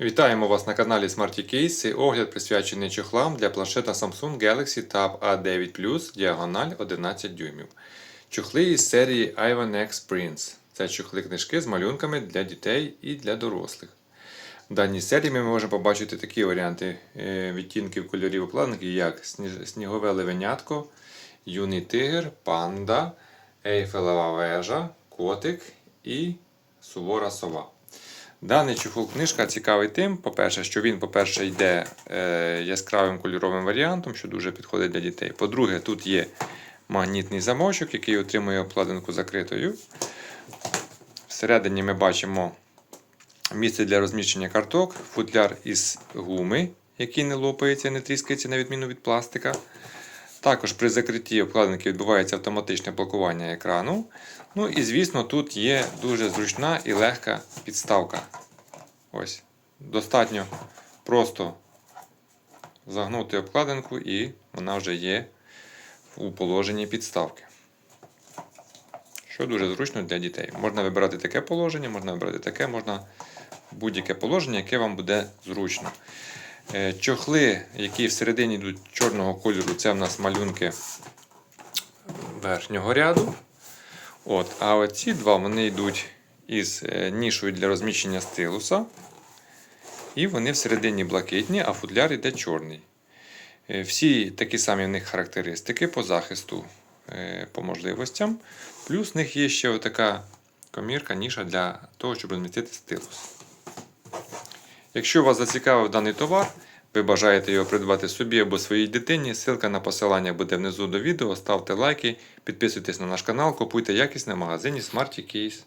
Вітаємо вас на каналі Smarty Case. Огляд присвячений чохлам для планшета Samsung Galaxy Tab A9 Plus діагональ 11 дюймів. Чохли із серії Ivan X Prince. Це чохли книжки з малюнками для дітей і для дорослих. В даній серії ми можемо побачити такі варіанти е, відтінків кольорів обкладинки, як снігове левенятко, юний тигр, панда, ейфелева вежа, котик і сувора сова. Даний чохол книжка цікавий тим, по-перше, що він, по-перше, йде е, яскравим кольоровим варіантом, що дуже підходить для дітей. По-друге, тут є магнітний замочок, який отримує обкладинку закритою. Всередині ми бачимо місце для розміщення карток, футляр із гуми, який не лопається, не тріскається, на відміну від пластика. Також при закритті обкладинки відбувається автоматичне блокування екрану. Ну і звісно, тут є дуже зручна і легка підставка. Ось. Достатньо просто загнути обкладинку і вона вже є у положенні підставки. Що дуже зручно для дітей. Можна вибирати таке положення, можна вибрати таке, можна будь-яке положення, яке вам буде зручно. Е, Чохли, які всередині йдуть чорного кольору, це в нас малюнки верхнього ряду. От, а оці два вони йдуть із е, нішою для розміщення стилуса. І вони всередині блакитні, а футляр йде чорний. Е, Всі такі самі в них характеристики по захисту, по можливостям. Плюс в них є ще така комірка, ніша для того, щоб розмістити стилус. Якщо вас зацікавив даний товар, ви бажаєте його придбати собі або своїй дитині, ссылка на посилання буде внизу до відео. Ставте лайки, підписуйтесь на наш канал, купуйте якісне в магазині Smarty Case.